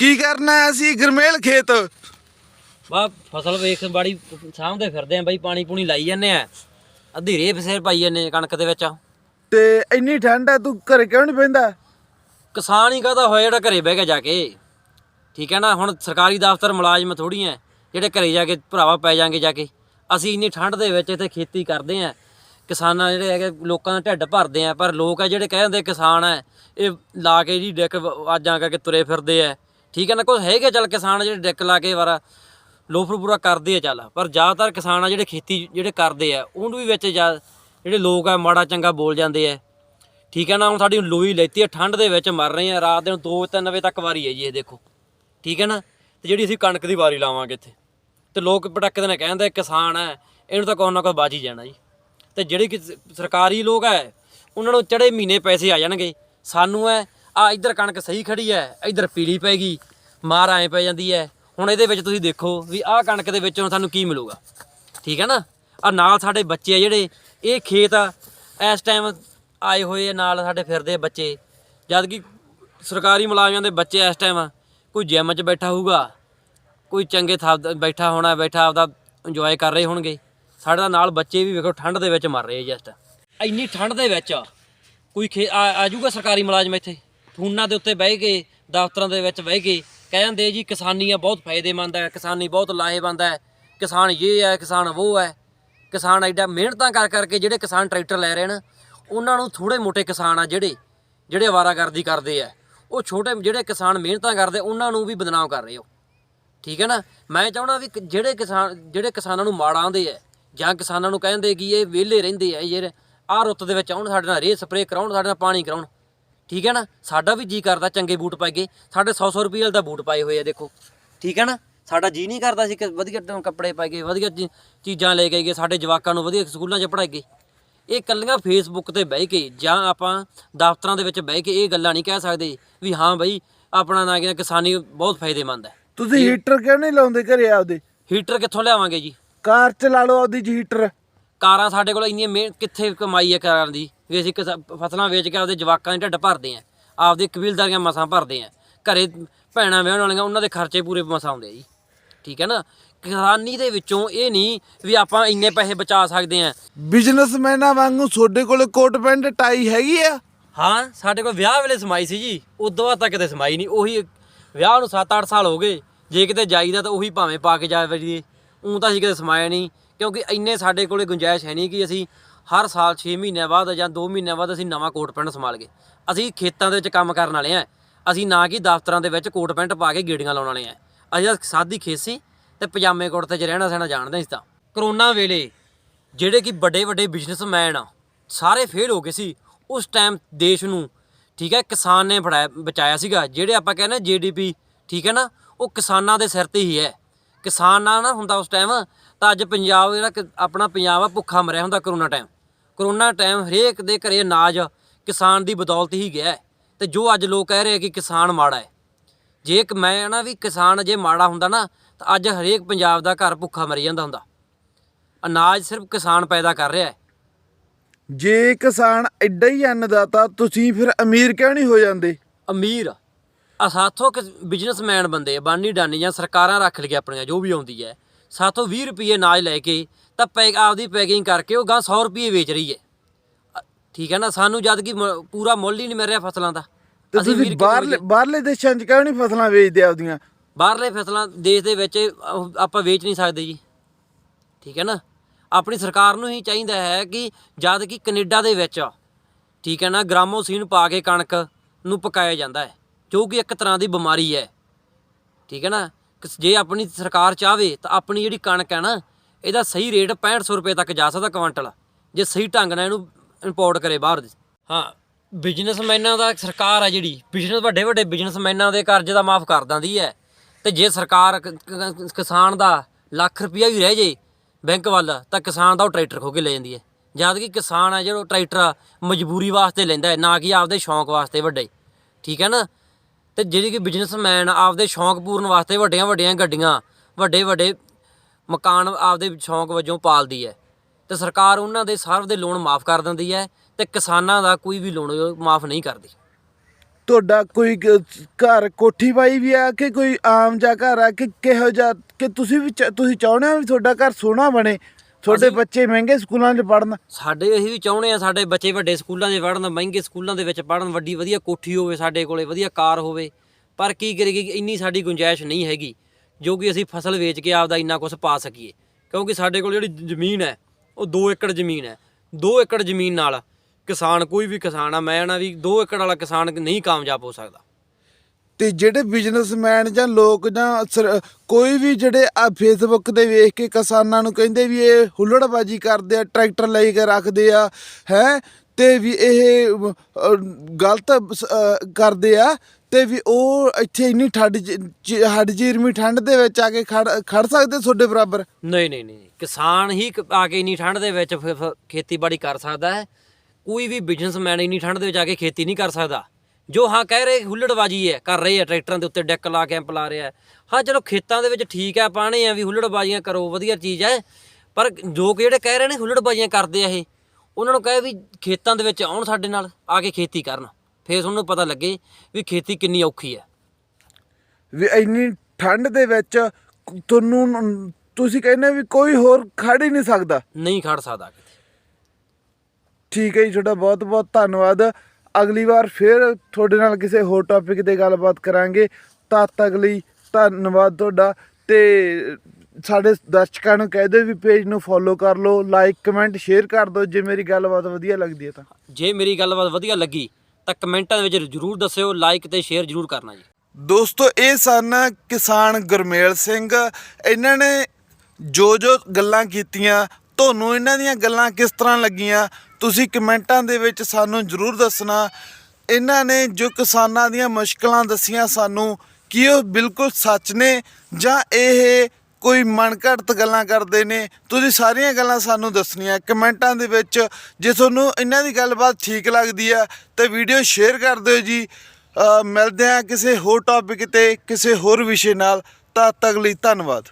ਕੀ ਕਰਨਾ ਅਸੀਂ ਗਰਮੇਲ ਖੇਤ? ਬਾ ਫਸਲ ਵੇਖ ਬਾੜੀ ਸਾਹਮਣੇ ਫਿਰਦੇ ਆ ਬਾਈ ਪਾਣੀ ਪੂਣੀ ਲਾਈ ਜਾਂਦੇ ਆ। ਅੱਧੀ ਰੇ ਫਸੇਰ ਪਾਈ ਜਾਂਦੇ ਆ ਕਣਕ ਦੇ ਵਿੱਚ। ਤੇ ਇੰਨੀ ਠੰਡ ਹੈ ਤੂੰ ਘਰੇ ਕਿਉਂ ਨਹੀਂ ਪੈਂਦਾ ਕਿਸਾਨ ਹੀ ਕਹਦਾ ਹੋਇਆ ਜਿਹੜਾ ਘਰੇ ਬਹਿ ਕੇ ਜਾ ਕੇ? ਠੀਕ ਹੈ ਨਾ ਹੁਣ ਸਰਕਾਰੀ ਦਫ਼ਤਰ ਮੁਲਾਜ਼ਮ ਥੋੜੀ ਐ ਜਿਹੜੇ ਘਰੇ ਜਾ ਕੇ ਭਰਾਵਾ ਪੈ ਜਾਾਂਗੇ ਜਾ ਕੇ। ਅਸੀਂ ਇੰਨੀ ਠੰਡ ਦੇ ਵਿੱਚ ਇੱਥੇ ਖੇਤੀ ਕਰਦੇ ਆ। ਕਿਸਾਨਾਂ ਜਿਹੜੇ ਹੈਗੇ ਲੋਕਾਂ ਦਾ ਢਿੱਡ ਭਰਦੇ ਆ ਪਰ ਲੋਕ ਆ ਜਿਹੜੇ ਕਹਿੰਦੇ ਕਿਸਾਨ ਐ ਇਹ ਲਾ ਕੇ ਜੀ ਡਿੱਕ ਆਜਾਂ ਕਰਕੇ ਤੁਰੇ ਫਿਰਦੇ ਆ। ਠੀਕ ਹੈ ਨਾ, ਕੋਈ ਹੈਗੇ ਚੱਲ ਕਿਸਾਨ ਜਿਹੜੇ ਡਿੱਕ ਲਾ ਕੇ ਵਾਰਾ, ਲੋਫਰ ਪੂਰਾ ਕਰਦੇ ਆ ਚੱਲ, ਪਰ ਜ਼ਿਆਦਾਤਰ ਕਿਸਾਨ ਆ ਜਿਹੜੇ ਖੇਤੀ ਜਿਹੜੇ ਕਰਦੇ ਆ, ਉਹਨੂੰ ਵੀ ਵਿੱਚ ਜਾ, ਜਿਹੜੇ ਲੋਕ ਆ ਮਾੜਾ ਚੰਗਾ ਬੋਲ ਜਾਂਦੇ ਆ। ਠੀਕ ਹੈ ਨਾ, ਹੁਣ ਸਾਡੀ ਲੋਈ ਲੈਤੀ ਹੈ ਠੰਡ ਦੇ ਵਿੱਚ ਮਰ ਰਹੇ ਆ, ਰਾਤ ਦੇ ਨੂੰ 2-3 ਵਜੇ ਤੱਕ ਵਾਰੀ ਹੈ ਜੀ ਇਹ ਦੇਖੋ। ਠੀਕ ਹੈ ਨਾ, ਤੇ ਜਿਹੜੀ ਅਸੀਂ ਕਣਕ ਦੀ ਵਾਰੀ ਲਾਵਾਂਗੇ ਇੱਥੇ, ਤੇ ਲੋਕ ਪਟਕਦੇ ਨੇ ਕਹਿੰਦੇ ਕਿਸਾਨ ਹੈ ਇਹਨੂੰ ਤਾਂ ਕੋਈ ਨਾ ਕੋਈ ਬਾਜੀ ਜਾਣਾ ਜੀ। ਤੇ ਜਿਹੜੇ ਕਿ ਸਰਕਾਰੀ ਲੋਕ ਹੈ ਉਹਨਾਂ ਨੂੰ ਚੜੇ ਮਹੀਨੇ ਪੈਸੇ ਆ ਜਾਣਗੇ, ਸਾਨੂੰ ਹੈ ਆ ਇੱਧਰ ਕਣਕ ਸਹੀ ਖੜੀ ਹੈ ਇੱਧਰ ਪੀਲੀ ਪੈ ਗਈ ਮਾਰ ਐ ਪੈ ਜਾਂਦੀ ਹੈ ਹੁਣ ਇਹਦੇ ਵਿੱਚ ਤੁਸੀਂ ਦੇਖੋ ਵੀ ਆਹ ਕਣਕ ਦੇ ਵਿੱਚੋਂ ਸਾਨੂੰ ਕੀ ਮਿਲੂਗਾ। ਠੀਕ ਹੈ ਨਾ? ਆ ਨਾਲ ਸਾਡੇ ਬੱਚੇ ਆ ਜਿਹੜੇ, ਇਹ ਖੇਤ ਆ, ਇਸ ਟਾਈਮ ਆਏ ਹੋਏ ਆ, ਨਾਲ ਸਾਡੇ ਫਿਰਦੇ ਬੱਚੇ। ਜਦ ਕਿ ਸਰਕਾਰੀ ਮੁਲਾਜ਼ਮਾਂ ਦੇ ਬੱਚੇ ਇਸ ਟਾਈਮ ਕੋਈ ਜਿਮ 'ਚ ਬੈਠਾ ਹੋਊਗਾ, ਕੋਈ ਚੰਗੇ ਥਾਂ ਬੈਠਾ ਹੋਣਾ, ਬੈਠਾ ਆਪਦਾ ਇੰਜੋਏ ਕਰ ਰਹੇ ਹੋਣਗੇ। ਸਾਡੇ ਨਾਲ ਬੱਚੇ ਵੀ ਵੇਖੋ ਠੰਡ ਦੇ ਵਿੱਚ ਮਰ ਰਹੇ ਜਸਟ ਇੰਨੀ ਠੰਡ ਦੇ ਵਿੱਚ ਕੋਈ ਖੇ ਆ ਆ ਜਾਊਗਾ ਸਰਕਾਰੀ ਮੁਲਾਜ਼ਮ ਇੱਥੇ? ਫੋਨਾਂ ਦੇ ਉੱਤੇ ਬਹਿ ਕੇ ਦਫ਼ਤਰਾਂ ਦੇ ਵਿੱਚ ਬਹਿ ਕੇ ਕਹਿ ਕਹਿੰਦੇ ਜੀ ਕਿਸਾਨੀ ਆ ਬਹੁਤ ਫਾਇਦੇਮੰਦ ਹੈ, ਕਿਸਾਨੀ ਬਹੁਤ ਲਾਹੇਵੰਦ ਹੈ। ਕਿਸਾਨ ਇਹ ਹੈ, ਕਿਸਾਨ ਉਹ ਹੈ। ਕਿਸਾਨ ਐਡਾ ਮਿਹਨਤਾਂ ਕਰ ਕਰਕੇ ਜਿਹੜੇ ਕਿਸਾਨ ਟਰੈਕਟਰ ਲੈ ਰਹੇ ਨੇ, ਉਹਨਾਂ ਨੂੰ ਥੋੜੇ ਮੋਟੇ ਕਿਸਾਨ ਆ ਜਿਹੜੇ ਜਿਹੜੇ ਅਵਾਰਾਗਰਦੀ ਕਰਦੇ ਆ। ਉਹ ਛੋਟੇ ਜਿਹੜੇ ਕਿਸਾਨ ਮਿਹਨਤਾਂ ਕਰਦੇ, ਉਹਨਾਂ ਨੂੰ ਵੀ ਬਦਨਾਮ ਕਰ ਰਹੇ ਹੋ। ਠੀਕ ਹੈ ਨਾ? ਮੈਂ ਚਾਹਣਾ ਵੀ ਜਿਹੜੇ ਕਿਸਾਨ, ਜਿਹੜੇ ਕਿਸਾਨਾਂ ਨੂੰ ਮਾੜਾ ਆਂਦੇ ਆ, ਜਾਂ ਕਿਸਾਨਾਂ ਨੂੰ ਕਹਿੰਦੇ ਕਿ ਇਹ ਵਿਹਲੇ ਰਹਿੰਦੇ ਆ ਯਾਰ, ਆਹ ਰੁੱਤ ਦੇ ਵਿੱਚ ਆਉਣ, ਸਾਡੇ ਨਾਲ ਰੇਹ ਸਪਰੇਅ ਕਰਾਉਣ, ਸਾਡੇ ਨਾਲ ਪਾਣੀ ਕਰਾਉਣ। ਠੀਕ ਹੈ ਨਾ? ਸਾਡਾ ਵੀ ਜੀ ਕਰਦਾ ਚੰਗੇ ਬੂਟ ਪਾਈਏ ਸਾਡੇ 100 100 ਰੁਪਏ ਦਾ ਬੂਟ ਪਾਏ ਹੋਏ ਆ ਦੇਖੋ। ਠੀਕ ਹੈ ਨਾ? ਸਾਡਾ ਜੀ ਨਹੀਂ ਕਰਦਾ ਸੀ ਕਿ ਵਧੀਆ ਕੱਪੜੇ ਪਾਈਏ ਵਧੀਆ ਚੀ- ਚੀਜ਼ਾਂ ਲੈ ਕੇ ਆਈਏ ਸਾਡੇ ਜਵਾਕਾਂ ਨੂੰ ਵਧੀਆ ਸਕੂਲਾਂ 'ਚ ਪੜ੍ਹਾਈਏ। ਇਹ ਕੱਲੀਆਂ ਫੇਸਬੁੱਕ ਤੇ ਬਹਿ ਕੇ ਜਾਂ ਆਪਾਂ ਦਫ਼ਤਰਾਂ ਦੇ ਵਿੱਚ ਬਹਿ ਕੇ ਇਹ ਗੱਲਾਂ ਨਹੀਂ ਕਹਿ ਸਕਦੇ ਵੀ ਹਾਂ ਬਈ ਆਪਣਾ ਨਾ ਕਿ ਕਿਸਾਨੀ ਬਹੁਤ ਫਾਇਦੇਮੰਦ ਹੈ। ਤੁਸੀਂ ਹੀਟਰ ਕਿਉਂ ਨਹੀਂ ਲਾਉਂਦੇ ਘਰੇ ਆਪਦੇ? ਹੀਟਰ ਕਿੱਥੋਂ ਲਿਆਵਾਂਗੇ ਜੀ? ਕਾਰ ਚ ਲਾ ਲਓ ਆਪਦੀ ਚ ਹੀਟਰ ਕਾਰਾਂ ਸਾਡੇ ਕੋਲ ਮਿਹਨ ਕਿੱਥੇ ਕਮਾਈ ਹੈ ਕਾਰਾਂ ਦੀ? ਵੀ ਅਸੀਂ ਕਿਸਾ- ਫਸਲਾਂ ਵੇਚ ਕੇ ਆਪਦੇ ਜਵਾਕਾਂ ਦੇ ਢਿੱਡ ਭਰਦੇ ਆਂ ਆਪਦੇ ਕਬੀਲਦਾਰੀਆਂ ਮਸਾਂ ਭਰਦੇ ਆਂ। ਘਰੇ ਭੈਣਾਂ ਵਿਆਹਣ ਵਾਲੀਆਂ ਉਹਨਾਂ ਦੇ ਖਰਚੇ ਪੂਰੇ ਮਸਾਂ ਆਉਂਦੇ ਆ ਜੀ। ਠੀਕ ਹੈ ਨਾ? ਕਿਸਾਨੀ ਦੇ ਵਿੱਚੋਂ ਇਹ ਨਹੀਂ ਵੀ ਆਪਾਂ ਇੰਨੇ ਪੈਸੇ ਬਚਾ ਸਕਦੇ ਆਂ। ਬਿਜ਼ਨਸਮੈਨਾਂ ਵਾਂਗੂ ਤੁਹਾਡੇ ਕੋਲੇ ਕੋਟ ਪੈਂਟ ਟਾਈ ਹੈਗੀ ਆ? ਹਾਂ ਸਾਡੇ ਕੋਲ ਵਿਆਹ ਵੇਲੇ ਸਮਾਈ ਸੀ ਜੀ। ਉਦੋਂ ਬਾਅਦ ਤਾਂ ਕਿਤੇ ਸਮਾਈ ਨਹੀਂ ਉਹੀ ਵਿਆਹ ਨੂੰ 7-8 ਸਾਲ ਹੋ ਗਏ। ਜੇ ਕਿਤੇ ਜਾਈਦਾ ਤਾਂ ਉਹੀ ਭਾਵੇਂ ਪਾ ਕੇ ਜਾ। ਵਜੀਏ ਉਂ ਤਾਂ ਅਸੀਂ ਕਿਤੇ ਸਮਾਇਆ ਨਹੀਂ ਕਿਉਂਕਿ ਇੰਨੇ ਸਾਡੇ ਕੋਲੇ ਗੁੰਜਾਇਸ਼ ਹੈ ਨਹੀਂ ਕਿ ਅਸੀਂ ਹਰ ਸਾਲ 6 ਮਹੀਨਿਆਂ ਬਾਅਦ ਜਾਂ 2 ਮਹੀਨਿਆਂ ਬਾਅਦ ਅਸੀਂ ਨਵਾਂ ਕੋਟ ਪੈਂਟ ਸੰਭਾਲ ਗਏ। ਅਸੀਂ ਖੇਤਾਂ ਦੇ ਵਿੱਚ ਕੰਮ ਕਰਨ ਵਾਲੇ ਆ ਅਸੀਂ ਨਾ ਕਿ ਦਫ਼ਤਰਾਂ ਦੇ ਵਿੱਚ ਕੋਟ ਪੈਂਟ ਪਾ ਕੇ ਗੇੜੀਆਂ ਲਾਉਣ ਵਾਲੇ ਆ ਅਸੀਂ ਤਾਂ ਸਾਦੀ ਖੇਸੀ ਤੇ ਪਜਾਮੇ ਕੁੜਤੇ 'ਚ ਰਹਿਣਾ ਸਹਿਣਾ ਜਾਣਦੇ ਸੀ ਤਾਂ। ਕਰੋਨਾ ਵੇਲੇ ਜਿਹੜੇ ਕਿ ਵੱਡੇ ਵੱਡੇ ਬਿਜ਼ਨਸਮੈਨ ਆ, ਸਾਰੇ ਫੇਲ ਹੋ ਗਏ ਸੀ। ਉਸ ਟਾਈਮ ਦੇਸ਼ ਨੂੰ, ਠੀਕ ਹੈ, ਕਿਸਾਨ ਨੇ ਫੜਾਇਆ, ਬਚਾਇਆ ਸੀਗਾ। ਜਿਹੜੇ ਆਪਾਂ ਕਹਿੰਦੇ ਜੀਡੀਪੀ ਠੀਕ ਹੈ ਨਾ, ਉਹ ਕਿਸਾਨਾਂ ਦੇ ਸਿਰ ਤੇ ਹੀ ਹੈ। ਕਿਸਾਨ ਨਾ ਨਾ ਹੁੰਦਾ ਉਸ ਟਾਈਮ ਤਾਂ ਅੱਜ ਪੰਜਾਬ ਜਿਹੜਾ ਆਪਣਾ ਪੰਜਾਬ ਆ, ਭੁੱਖਾ ਮਰਿਆ ਹੁੰਦਾ ਕਰੋਨਾ ਟਾਈਮ ਕਰੋਨਾ ਟਾਈਮ ਹਰੇਕ ਦੇ ਘਰੇ ਅਨਾਜ ਕਿਸਾਨ ਦੀ ਬਦੌਲਤ ਹੀ ਗਿਆ। ਤੇ ਜੋ ਅੱਜ ਲੋਕ ਕਹਿ ਰਹੇ ਕਿ ਕਿਸਾਨ ਮਾੜਾ ਹੈ। ਜੇ ਇੱਕ ਮੈਂ ਨਾ ਵੀ ਕਿਸਾਨ ਜੇ ਮਾੜਾ ਹੁੰਦਾ ਨਾ ਤਾਂ ਅੱਜ ਹਰੇਕ ਪੰਜਾਬ ਦਾ ਘਰ ਭੁੱਖਾ ਮਰੀ ਜਾਂਦਾ ਹੁੰਦਾ। ਅਨਾਜ ਸਿਰਫ ਕਿਸਾਨ ਪੈਦਾ ਕਰ ਰਿਹਾ ਹੈ। ਜੇ ਕਿਸਾਨ ਐਡਾ ਹੀ ਅੰਨਦਾਤਾ ਤੁਸੀਂ ਫਿਰ ਅਮੀਰ ਕਿਉਂ ਨਹੀਂ ਹੋ ਜਾਂਦੇ? ਅਮੀਰ? ਆ ਸਾਥੋਂ ਬਿਜ਼ਨਸਮੈਨ ਬੰਦੇ ਬਾਨੀ ਡਾਨੀ ਜਾਂ ਸਰਕਾਰਾਂ ਰੱਖ ਲਈਆਂ ਆਪਣੀਆਂ ਜੋ ਵੀ ਆਉਂਦੀ ਹੈ। ਸਾਥੋਂ 20 ਰੁਪਏ ਅਨਾਜ ਲੈ ਕੇ ਤਾਂ ਪੈਕ ਆਪਦੀ ਪੈਕਿੰਗ ਕਰਕੇ ਉਹ ਗਾਂ 100 ਰੁਪਏ ਵੇਚ ਰਹੀ ਹੈ। ਠੀਕ ਹੈ ਨਾ ਸਾਨੂੰ ਜਦ ਕਿ ਪੂਰਾ ਮੁੱਲ ਹੀ ਨਹੀਂ ਮਿਲ ਰਿਹਾ ਫਸਲਾਂ ਦਾ। ਅਸੀਂ ਬਾਹਰਲੇ ਬਾਹਰਲੇ ਦੇਸ਼ਾਂ 'ਚ ਕਿਉਂ ਨਹੀਂ ਫਸਲਾਂ ਵੇਚਦੇ ਆਪਦੀਆਂ? ਬਾਹਰਲੇ ਫਸਲਾਂ ਦੇਸ਼ ਦੇ ਵਿੱਚ ਆਪਾਂ ਵੇਚ ਨਹੀਂ ਸਕਦੇ ਜੀ। ਠੀਕ ਹੈ ਨਾ ਆਪਣੀ ਸਰਕਾਰ ਨੂੰ ਹੀ ਚਾਹੀਦਾ ਹੈ ਕਿ ਜਦ ਕਿ ਕੈਨੇਡਾ ਦੇ ਵਿੱਚ ਠੀਕ ਹੈ ਨਾ ਗ੍ਰਾਮੋਸੀਨ ਪਾ ਕੇ ਕਣਕ ਨੂੰ ਪਕਾਇਆ ਜਾਂਦਾ ਹੈ ਜੋ ਕਿ ਇੱਕ ਤਰ੍ਹਾਂ ਦੀ ਬਿਮਾਰੀ ਹੈ। ਠੀਕ ਹੈ ਨਾ ਜੇ ਆਪਣੀ ਸਰਕਾਰ ਚਾਹਵੇ ਤਾਂ ਆਪਣੀ ਜਿਹੜੀ ਕਣਕ ਹੈ ਨਾ ਇਹਦਾ ਸਹੀ ਰੇਟ 6500 ਰੁਪਏ ਤੱਕ ਜਾ ਸਕਦਾ ਕੁਆਂਟਲ, ਜੇ ਸਹੀ ਢੰਗ ਨਾਲ ਇਹਨੂੰ ਇੰਪੋਰਟ ਕਰੇ ਬਾਹਰ ਦੀ। ਹਾਂ ਬਿਜ਼ਨਸਮੈਨਾਂ ਦਾ ਸਰਕਾਰ ਆ ਜਿਹੜੀ ਬਿਜ਼ਨਸ ਵੱਡੇ ਵੱਡੇ ਬਿਜ਼ਨਸਮੈਨਾਂ ਦੇ ਕਰਜ਼ੇ ਦਾ ਮਾਫ ਕਰ ਦਿੰਦੀ ਹੈ। ਤੇ ਜੇ ਸਰਕਾਰ ਕਿਸਾਨ ਦਾ ਲੱਖ ਰੁਪਇਆ ਵੀ ਰਹਿ ਜੇ ਬੈਂਕ ਵੱਲ, ਤਾਂ ਕਿਸਾਨ ਦਾ ਉਹ ਟਰੈਕਟਰ ਖੋ ਕੇ ਲੈ ਜਾਂਦੀ ਹੈ। ਜਦ ਕਿ ਕਿਸਾਨ ਆ ਜਿਹੜਾ ਟਰੈਕਟਰ ਮਜਬੂਰੀ ਵਾਸਤੇ ਲੈਂਦਾ ਹੈ, ਨਾ ਕਿ ਆਪਦੇ ਸ਼ੌਂਕ ਵਾਸਤੇ ਵੱਡੇ। ਠੀਕ ਹੈ ਨਾ? ਤੇ ਜਿਹੜੀ ਕਿ ਬਿਜ਼ਨਸਮੈਨ ਆਪਦੇ ਸ਼ੌਂਕ ਪੂਰਨ ਵਾਸਤੇ ਵੱਡੀਆਂ ਵੱਡੀਆਂ ਗੱਡੀਆਂ ਵੱਡੇ ਵੱਡੇ ਮਕਾਨ ਆਪਦੇ ਸ਼ੌਂਕ ਵਜੋਂ ਪਾਲਦੀ ਹੈ। ਤੇ ਸਰਕਾਰ ਉਹਨਾਂ ਦੇ ਸਰਵ ਦੇ ਲੋਨ ਮਾਫ ਕਰ ਦਿੰਦੀ ਹੈ ਤੇ ਕਿਸਾਨਾਂ ਦਾ ਕੋਈ ਵੀ ਲੋਨ ਮਾਫ ਨਹੀਂ ਕਰਦੀ। ਤੁਹਾਡਾ ਕੋਈ ਘਰ ਕੋਠੀ ਪਾਈ ਵੀ ਆ ਕਿ ਕੋਈ ਆਮ ਜਿਹਾ ਘਰ ਆ ਕਿ ਕਿਹੋ ਜਿਹਾ ਕਿ ਤੁਸੀਂ ਵੀ ਤੁਸੀਂ ਚਾਹੁੰਦੇ ਹੋ ਵੀ ਤੁਹਾਡਾ ਘਰ ਸੋਹਣਾ ਬਣੇ ਤੁਹਾਡੇ ਬੱਚੇ ਮਹਿੰਗੇ ਸਕੂਲਾਂ 'ਚ ਪੜਨ ਸਾਡੇ ਅਸੀਂ ਵੀ ਚਾਹੁੰਦੇ ਆ ਸਾਡੇ ਬੱਚੇ ਵੱਡੇ ਸਕੂਲਾਂ 'ਚ ਪੜ੍ਹਨ ਮਹਿੰਗੇ ਸਕੂਲਾਂ ਦੇ ਵਿੱਚ ਪੜ੍ਹਨ ਵੱਡੀ ਵਧੀਆ ਕੋਠੀ ਹੋਵੇ ਸਾਡੇ ਕੋਲੇ ਵਧੀਆ ਕਾਰ ਹੋਵੇ। ਪਰ ਕੀ ਕਰੀਏ ਕਿ ਇੰਨੀ ਸਾਡੀ ਗੁੰਜਾਇਸ਼ ਨਹੀਂ ਹੈਗੀ। ਜੋ ਕਿ ਅਸੀਂ ਫਸਲ ਵੇਚ ਕੇ ਆਪਦਾ ਇੰਨਾ ਕੁਝ ਪਾ ਸਕੀਏ। ਕਿਉਂਕਿ ਸਾਡੇ ਕੋਲ ਜਿਹੜੀ ਜ਼ਮੀਨ ਹੈ, ਉਹ 2 ਏਕੜ ਜ਼ਮੀਨ ਹੈ। 2 ਏਕੜ ਜ਼ਮੀਨ ਨਾਲ ਕਿਸਾਨ, ਕੋਈ ਵੀ ਕਿਸਾਨ ਆ, ਮੈਂ ਨਾ ਵੀ 2 ਏਕੜ ਵਾਲਾ ਕਿਸਾਨ ਨਹੀਂ ਕਾਮਯਾਬ ਹੋ ਸਕਦਾ। ਤੇ ਜਿਹੜੇ ਬਿਜ਼ਨਸਮੈਨ ਜਾਂ ਲੋਕ ਜਾਂ ਸਰ- ਕੋਈ ਵੀ ਜਿਹੜੇ ਆ ਫੇਸਬੁੱਕ ਤੇ ਵੇਖ ਕੇ ਕਿਸਾਨਾਂ ਨੂੰ ਕਹਿੰਦੇ ਵੀ ਇਹ ਹੁੱਲੜਬਾਜੀ ਕਰਦੇ ਆ, ਟਰੈਕਟਰ ਲੈ ਕੇ ਰੱਖਦੇ ਆ, ਹੈ? ਤੇ ਵੀ ਇਹ ਗਲਤ ਕਰਦੇ ਆ ਤੇ ਵੀ ਉਹ ਇੱਥੇ ਇੰਨੀ ਠੱਡ ਚ- ਹੱਡ ਚੀਰਵੀਂ ਠੰਡ ਦੇ ਵਿੱਚ ਆ ਕੇ ਖੜ ਖੜ ਸਕਦੇ ਤੁਹਾਡੇ ਬਰਾਬਰ? ਨਹੀਂ ਨਹੀਂ ਨਹੀਂ ਕਿਸਾਨ ਹੀ ਆ ਕੇ ਇੰਨੀ ਠੰਡ ਦੇ ਵਿੱਚ ਫਿਰ- ਖੇਤੀਬਾੜੀ ਕਰ ਸਕਦਾ ਹੈ। ਕੋਈ ਵੀ ਬਿਜ਼ਨਸਮੈਨ ਇੰਨੀ ਠੰਡ ਦੇ ਵਿੱਚ ਆ ਕੇ ਖੇਤੀ ਨਹੀਂ ਕਰ ਸਕਦਾ। ਜੋ ਹਾਂ ਕਹਿ ਰਹੇ, ਹੁੱਲੜਬਾਜੀ ਹੈ, ਕਰ ਰਹੇ ਆ, ਟਰੈਕਟਰਾਂ ਦੇ ਉੱਤੇ ਡੈਕ ਲਾ ਕੇ ਐਂਪ ਲਾ ਰਿਹਾ ਹਾਂ। ਚਲੋ ਖੇਤਾਂ ਦੇ ਵਿੱਚ ਠੀਕ ਹੈ ਪਾਣੇ ਆ ਵੀ ਹੁੱਲੜਬਾਜ਼ੀਆਂ ਕਰੋ, ਵਧੀਆ ਚੀਜ਼ ਹੈ। ਪਰ ਜੋ ਜਿਹੜੇ ਕਹਿ ਰਹੇ ਨੇ, ਹੁੱਲੜਬਾਜ਼ੀਆਂ ਕਰਦੇ ਆ ਇਹ। ਉਹਨਾਂ ਨੂੰ ਕਹੇ ਵੀ ਖੇਤਾਂ ਦੇ ਵਿੱਚ ਆਉਣ ਸਾਡੇ ਨਾਲ ਆ ਕੇ ਖੇਤੀ ਕਰਨ। ਫਿਰ ਤੁਹਾਨੂੰ ਪਤਾ ਲੱਗੇ ਵੀ ਖੇਤੀ ਕਿੰਨੀ ਔਖੀ ਹੈ। ਵੀ ਇੰਨੀ ਠੰਡ ਦੇ ਵਿੱਚ ਤੁਹਾਨੂੰ ਤੁਸੀਂ ਕਹਿੰਦੇ ਵੀ ਕੋਈ ਹੋਰ ਖੜ ਹੀ ਨਹੀਂ ਸਕਦਾ। ਨਹੀਂ ਖੜ ਸਕਦਾ ਕਿਤੇ। ਠੀਕ ਹੈ ਜੀ ਤੁਹਾਡਾ ਬਹੁਤ ਬਹੁਤ ਧੰਨਵਾਦ। ਅਗਲੀ ਵਾਰ ਫਿਰ ਤੁਹਾਡੇ ਨਾਲ ਕਿਸੇ ਹੋਰ ਟੌਪਿਕ ਤੇ ਗੱਲਬਾਤ ਕਰਾਂਗੇ। ਤਦ ਤੱਕ ਲਈ ਧੰਨਵਾਦ ਤੁਹਾਡਾ ਤੇ ਸਾਡੇ ਦਰਸ਼ਕਾਂ ਨੂੰ ਕਹਿ ਦਿਓ ਵੀ ਪੇਜ ਨੂੰ ਫੋਲੋ ਕਰ ਲਓ ਲਾਈਕ ਕਮੈਂਟ ਸ਼ੇਅਰ ਕਰ ਦਿਓ ਜੇ ਮੇਰੀ ਗੱਲਬਾਤ ਵਧੀਆ ਲੱਗਦੀ ਹੈ ਤਾਂ। ਜੇ ਮੇਰੀ ਗੱਲਬਾਤ ਵਧੀਆ ਲੱਗੀ ਤਾਂ ਕਮੈਂਟਾਂ ਦੇ ਵਿੱਚ ਜ਼ਰੂਰ ਦੱਸਿਓ ਲਾਈਕ ਤੇ ਸ਼ੇਅਰ ਜ਼ਰੂਰ ਕਰਨਾ ਜੀ। ਦੋਸਤੋ ਇਹ ਸਨ ਕਿਸਾਨ ਗੁਰਮੇਲ ਸਿੰਘ। ਇਹਨਾਂ ਨੇ ਜੋ ਜੋ ਗੱਲਾਂ ਕੀਤੀਆਂ ਤੁਹਾਨੂੰ ਇਹਨਾਂ ਦੀਆਂ ਗੱਲਾਂ ਕਿਸ ਤਰ੍ਹਾਂ ਲੱਗੀਆਂ ਤੁਸੀਂ ਕਮੈਂਟਾਂ ਦੇ ਵਿੱਚ ਸਾਨੂੰ ਜ਼ਰੂਰ ਦੱਸਣਾ। ਇਹਨਾਂ ਨੇ ਜੋ ਕਿਸਾਨਾਂ ਦੀਆਂ ਮੁਸ਼ਕਲਾਂ ਦੱਸੀਆਂ ਸਾਨੂੰ ਕੀ ਉਹ ਬਿਲਕੁਲ ਸੱਚ ਨੇ ਜਾਂ ਇਹ ਕੋਈ ਮਨਘੜਤ ਗੱਲਾਂ ਕਰਦੇ ਨੇ, ਤੁਸੀਂ ਸਾਰੀਆਂ ਗੱਲਾਂ ਸਾਨੂੰ ਦੱਸਣੀਆਂ, ਕਮੈਂਟਾਂ ਦੇ ਵਿੱਚ ਜੇ ਤੁਹਾਨੂੰ ਇਹਨਾਂ ਦੀ ਗੱਲਬਾਤ ਠੀਕ ਲੱਗਦੀ ਆ ਤੇ ਵੀਡੀਓ ਸ਼ੇਅਰ ਕਰ ਦਿਓ ਜੀ। ਮਿਲਦੇ ਆ ਕਿਸੇ ਹੋਰ ਟੌਪਿਕ ਤੇ, ਕਿਸੇ ਹੋਰ ਵਿਸ਼ੇ ਨਾਲ। ਤਦ ਤੱਕ ਲਈ ਧੰਨਵਾਦ।